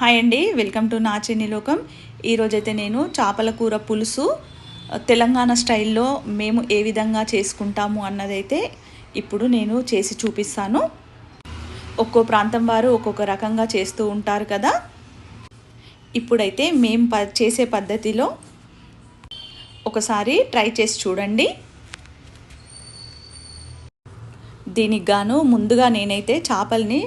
Hi అండి welcome to నా చిన్ని లోకం ఈరోజైతే నేను చేపల కూర పులుసు తెలంగాణ స్టైల్లో మేము ఏ విధంగా చేసుకుంటాము అన్నదైతే ఇప్పుడు నేను చేసి చూపిస్తాను. ఒక్కో ప్రాంతం వారు ఒక్కొక్క రకంగా చేస్తూ ఉంటారు కదా. ఇప్పుడైతే మేము ప చేసే పద్ధతిలో ఒకసారి ట్రై చేసి చూడండి. దీనికి గాను ముందుగా నేనైతే చేపల్ని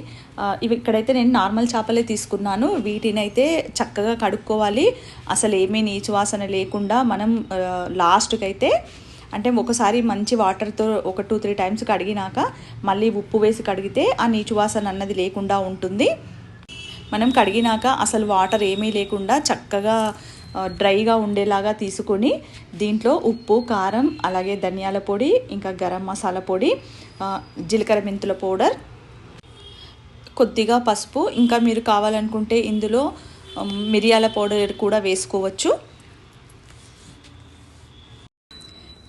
ఇవి ఇక్కడైతే నేను నార్మల్ చేపలే తీసుకున్నాను. వీటినైతే చక్కగా కడుక్కోవాలి. అసలు ఏమీ నీచు వాసన లేకుండా మనం లాస్ట్కి అయితే అంటే ఒకసారి మంచి వాటర్తో ఒక టూ త్రీ టైమ్స్ కడిగినాక మళ్ళీ ఉప్పు వేసి కడిగితే ఆ నీచు వాసన అన్నది లేకుండా ఉంటుంది. మనం కడిగినాక అసలు వాటర్ ఏమీ లేకుండా చక్కగా డ్రైగా ఉండేలాగా తీసుకొని దీంట్లో ఉప్పు కారం అలాగే ధనియాల పొడి ఇంకా గరం మసాలా పొడి జీలకర్ర మెంతుల పౌడర్ కొద్దిగా పసుపు. ఇంకా మీరు కావాలనుకుంటే ఇందులో మిరియాల పౌడర్ కూడా వేసుకోవచ్చు.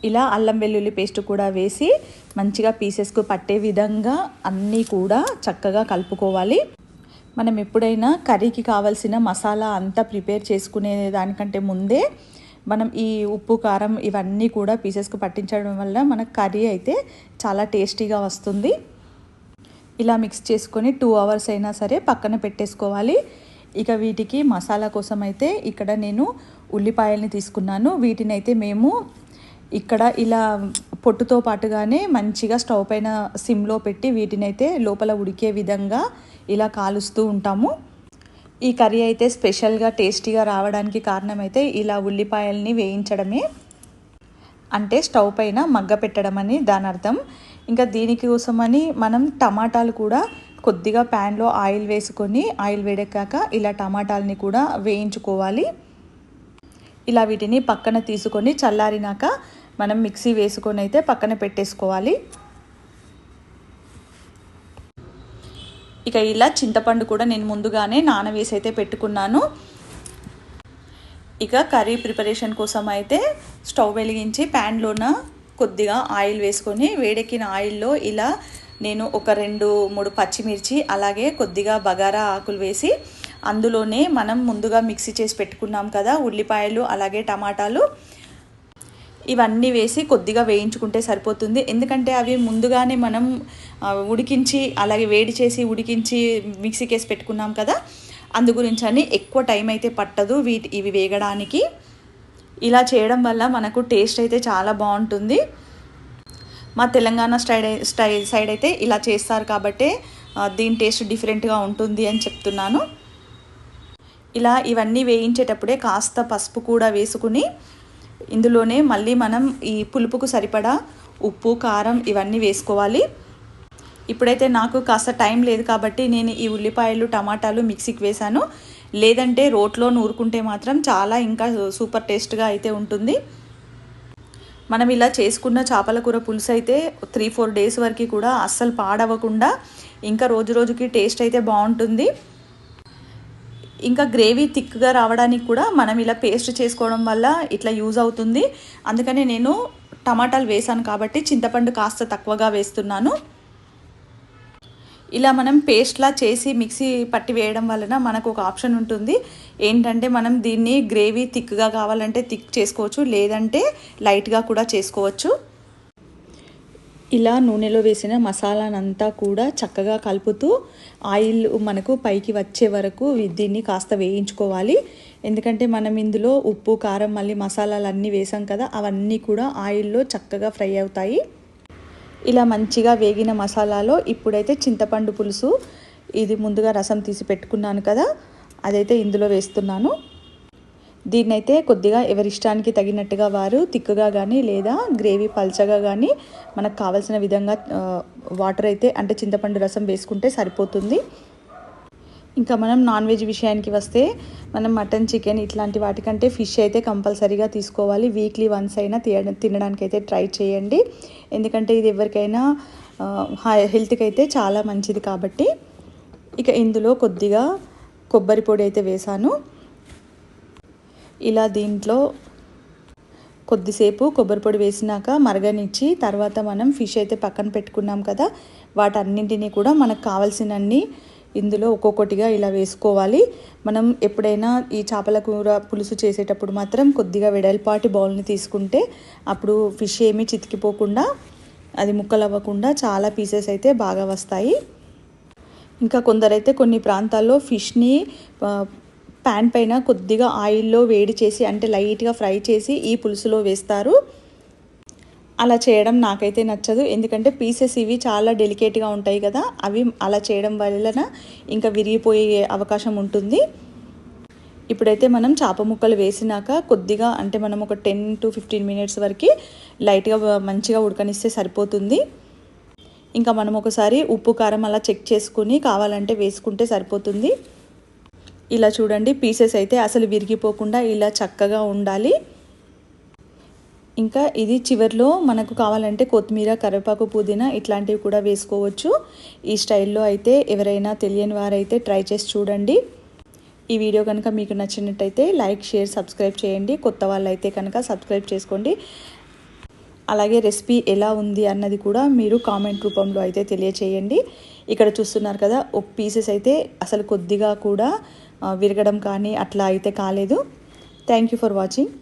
ఇలా అల్లం వెల్లుల్లి పేస్ట్ కూడా వేసి మంచిగా పీసెస్కు పట్టే విధంగా అన్నీ కూడా చక్కగా కలుపుకోవాలి. మనం ఎప్పుడైనా కర్రీకి కావాల్సిన మసాలా అంతా ప్రిపేర్ చేసుకునే దానికంటే ముందే మనం ఈ ఉప్పు కారం ఇవన్నీ కూడా పీసెస్కు పట్టించడం వల్ల మన కర్రీ అయితే చాలా టేస్టీగా వస్తుంది. ఇలా మిక్స్ చేసుకొని టూ అవర్స్ అయినా సరే పక్కన పెట్టేసుకోవాలి. ఇక వీటికి మసాలా కోసం అయితే ఇక్కడ నేను ఉల్లిపాయల్ని తీసుకున్నాను. వీటిని అయితే మేము ఇక్కడ ఇలా పొట్టుతో పాటుగానే మంచిగా స్టవ్ పైన సిమ్లో పెట్టి వీటిని అయితే లోపల ఉడికే విధంగా ఇలా కాలుస్తూ ఉంటాము. ఈ కర్రీ అయితే స్పెషల్గా టేస్టీగా రావడానికి కారణం అయితే ఇలా ఉల్లిపాయల్ని వేయించడమే. అంటే స్టవ్ పైన మగ్గ పెట్టడం అని దాని అర్థం ఇంకా దీనికి కోసమని మనం టమాటాలు కూడా కొద్దిగా ప్యాన్లో ఆయిల్ వేసుకొని ఆయిల్ వేడెక్కాక ఇలా టమాటాలని కూడా వేయించుకోవాలి. ఇలా వీటిని పక్కన తీసుకొని చల్లారినాక మనం మిక్సీ వేసుకొని అయితే పక్కన పెట్టేసుకోవాలి. ఇక ఇలా చింతపండు కూడా నేను ముందుగానే నానవేసి అయితే పెట్టుకున్నాను. ఇక కర్రీ ప్రిపరేషన్ కోసం అయితే స్టవ్ వెలిగించి ప్యాన్లోన కొద్దిగా ఆయిల్ వేసుకొని వేడెక్కిన ఆయిల్లో ఇలా నేను ఒక రెండు మూడు పచ్చిమిర్చి అలాగే కొద్దిగా బగారా ఆకులు వేసి అందులోనే మనం ముందుగా మిక్సీ చేసి పెట్టుకున్నాం కదా ఉల్లిపాయలు అలాగే టమాటాలు ఇవన్నీ వేసి కొద్దిగా వేయించుకుంటే సరిపోతుంది. ఎందుకంటే అవి ముందుగానే మనం ఉడికించి అలాగే వేడి చేసి ఉడికించి మిక్సీకి వేసి పెట్టుకున్నాం కదా అందు గురించి అని ఎక్కువ టైం అయితే పట్టదు. వీటి ఇవి వేగడానికి ఇలా చేయడం వల్ల మనకు టేస్ట్ అయితే చాలా బాగుంటుంది. మా తెలంగాణ స్టైడ్ స్టై సైడ్ అయితే ఇలా చేస్తారు కాబట్టి దీని టేస్ట్ డిఫరెంట్గా ఉంటుంది అని చెప్తున్నాను. ఇలా ఇవన్నీ వేయించేటప్పుడే కాస్త పసుపు కూడా వేసుకుని ఇందులోనే మళ్ళీ మనం ఈ పులుపుకు సరిపడా ఉప్పు కారం ఇవన్నీ వేసుకోవాలి. ఇప్పుడైతే నాకు కాస్త టైం లేదు కాబట్టి నేను ఈ ఉల్లిపాయలు టమాటాలు మిక్సీకి వేశాను. లేదంటే రోట్లో నూరుకుంటే మాత్రం చాలా ఇంకా సూపర్ టేస్ట్గా అయితే ఉంటుంది. మనం ఇలా చేసుకున్న చేపల కూర పులుసు అయితే త్రీ ఫోర్ డేస్ వరకు కూడా అస్సలు పాడవకుండా ఇంకా రోజు రోజుకి టేస్ట్ అయితే బాగుంటుంది. ఇంకా గ్రేవీ థిక్గా రావడానికి కూడా మనం ఇలా పేస్ట్ చేసుకోవడం వల్ల ఇట్లా యూజ్ అవుతుంది. అందుకనే నేను టమాటాలు వేసాను కాబట్టి చింతపండు కాస్త తక్కువగా వేస్తున్నాను. ఇలా మనం పేస్ట్లా చేసి మిక్సీ పట్టి వేయడం వలన మనకు ఒక ఆప్షన్ ఉంటుంది. ఏంటంటే మనం దీన్ని గ్రేవీ థిక్గా కావాలంటే థిక్ చేసుకోవచ్చు లేదంటే లైట్గా కూడా చేసుకోవచ్చు. ఇలా నూనెలో వేసిన మసాలానంతా కూడా చక్కగా కలుపుతూ ఆయిల్ మనకు పైకి వచ్చే వరకు దీన్ని కాస్త వేయించుకోవాలి. ఎందుకంటే మనం ఇందులో ఉప్పు కారం మళ్ళీ మసాలాలు అన్నీ వేసాం కదా అవన్నీ కూడా ఆయిల్లో చక్కగా ఫ్రై అవుతాయి. ఇలా మంచిగా వేగిన మసాలాలో ఇప్పుడైతే చింతపండు పులుసు. ఇది ముందుగా రసం తీసి పెట్టుకున్నాను కదా అదైతే ఇందులో వేస్తున్నాను. దీన్నైతే కొద్దిగా ఎవరిష్టానికి తగినట్టుగా వారు తిక్కుగా కానీ లేదా గ్రేవీ పల్చగా కానీ మనకు కావాల్సిన విధంగా వాటర్ అయితే అంటే చింతపండు రసం వేసుకుంటే సరిపోతుంది. ఇంకా మనం నాన్ వెజ్ విషయానికి వస్తే మనం మటన్ చికెన్ ఇట్లాంటి వాటికంటే ఫిష్ అయితే కంపల్సరీగా తీసుకోవాలి. వీక్లీ వన్స్ అయినా తినడం తినడానికి అయితే ట్రై చేయండి. ఎందుకంటే ఇది ఎవరికైనా హెల్త్కి అయితే చాలా మంచిది కాబట్టి. ఇక ఇందులో కొద్దిగా కొబ్బరి పొడి అయితే వేసాను. ఇలా దీంట్లో కొద్దిసేపు కొబ్బరి పొడి వేసినాక మరగనిచ్చి తర్వాత మనం ఫిష్ అయితే పక్కన పెట్టుకున్నాం కదా వాటన్నింటినీ కూడా మనకు కావాల్సినన్ని ఇందులో ఒక్కొక్కటిగా ఇలా వేసుకోవాలి. మనం ఎప్పుడైనా ఈ చేపల కూర పులుసు చేసేటప్పుడు మాత్రం కొద్దిగా వెడల్పాటి బౌల్ని తీసుకుంటే అప్పుడు ఫిష్ ఏమీ చితికిపోకుండా అది ముక్కలు అవ్వకుండా చాలా పీసెస్ అయితే బాగా వస్తాయి. ఇంకా కొందరైతే కొన్ని ప్రాంతాల్లో ఫిష్ని ప్యాన్ పైన కొద్దిగా ఆయిల్లో వేడి చేసి అంటే లైట్గా ఫ్రై చేసి ఈ పులుసులో వేస్తారు. అలా చేయడం నాకైతే నచ్చదు. ఎందుకంటే పీసెస్ ఇవి చాలా డెలికేట్గా ఉంటాయి కదా అవి అలా చేయడం వలన ఇంకా విరిగిపోయే అవకాశం ఉంటుంది. ఇప్పుడైతే మనం చేప ముక్కలు వేసినాక కొద్దిగా అంటే మనం ఒక టెన్ టు ఫిఫ్టీన్ మినిట్స్ వరకు లైట్గా మంచిగా ఉడకనిస్తే సరిపోతుంది. ఇంకా మనం ఒకసారి ఉప్పు కారం అలా చెక్ చేసుకుని కావాలంటే వేసుకుంటే సరిపోతుంది. ఇలా చూడండి పీసెస్ అయితే అసలు విరిగిపోకుండా ఇలా చక్కగా ఉండాలి. ఇంకా ఇది చివరిలో మనకు కావాలంటే కొత్తిమీర కరివేపాకు పుదీనా ఇట్లాంటివి కూడా వేసుకోవచ్చు. ఈ స్టైల్లో అయితే ఎవరైనా తెలియని వారైతే ట్రై చేసి చూడండి. ఈ వీడియో కనుక మీకు నచ్చినట్టయితే లైక్ షేర్ సబ్స్క్రైబ్ చేయండి. కొత్త వాళ్ళైతే కనుక సబ్స్క్రైబ్ చేసుకోండి. అలాగే రెసిపీ ఎలా ఉంది అన్నది కూడా మీరు కామెంట్ రూపంలో అయితే తెలియచేయండి. ఇక్కడ చూస్తున్నారు కదా ఒక పీసెస్ అయితే అసలు కొద్దిగా కూడా విరగడం కానీ అట్లా అయితే కాలేదు. Thank you for watching.